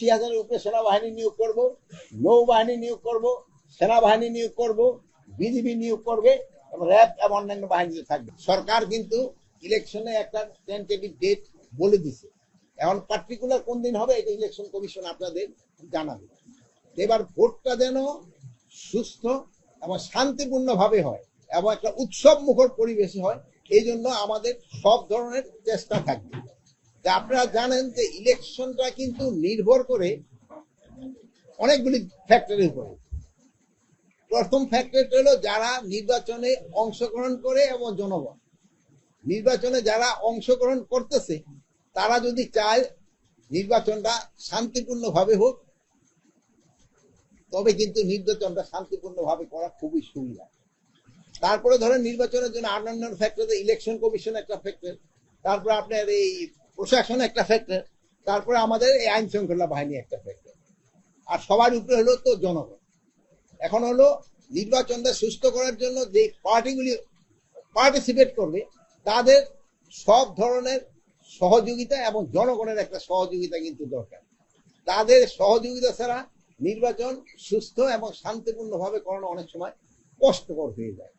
আশি হাজারের উপরে সেনাবাহিনী নিয়োগ করব, নৌবাহিনী নিয়োগ করব, সেনাবাহিনী নিয়োগ করব, বিজিবি নিয়োগ করবে এবং র্যাব এবং অন্যান্য বাহিনীতে থাকবে। সরকার কিন্তু ইলেকশনে একটা টেন্টেটিভ ডেট বলে দিছে। এখন পার্টিকুলার কোন দিন হবে এটা ইলেকশন কমিশন আপনাদের জানাবে। এবার ভোটটা যেন সুস্থ এবং শান্তিপূর্ণ ভাবে হয় এবং একটা উৎসব মুখর পরিবেশে হয়, এই জন্য আমাদের সব ধরনের চেষ্টা থাকবে। আপনারা জানেন যে ইলেকশনটা কিন্তু নির্ভর করে অনেকগুলি ফ্যাক্টরের উপরে। প্রথম ফ্যাক্টরটা হলো যারা নির্বাচনে অংশগ্রহণ করে এবং জনগণ। নির্বাচনে যারা অংশগ্রহণ করতেছে, তারা যদি চায় নির্বাচনটা শান্তিপূর্ণভাবে হোক, তবে কিন্তু নির্বাচনটা শান্তিপূর্ণভাবে করা খুবই সুবিধা। তারপরে ধরেন নির্বাচনের জন্য অন্যান্য ফ্যাক্টর ইলেকশন কমিশন একটা ফ্যাক্টর তারপরে আপনার এই প্রশাসন একটা ফ্যাক্টর তারপরে আমাদের এই আইন শৃঙ্খলা বাহিনী একটা ফ্যাক্টর আর সবার উপরে হলো তো জনগণ। এখন হলো নির্বাচনটা সুস্থ করার জন্য যে পার্টিগুলি পার্টিসিপেট করবে, তাদের সব ধরনের সহযোগিতা এবং জনগণের একটা সহযোগিতা কিন্তু দরকার। তাদের সহযোগিতা ছাড়া নির্বাচন সুস্থ এবং শান্তিপূর্ণভাবে করানো অনেক সময় কষ্টকর হয়ে যায়।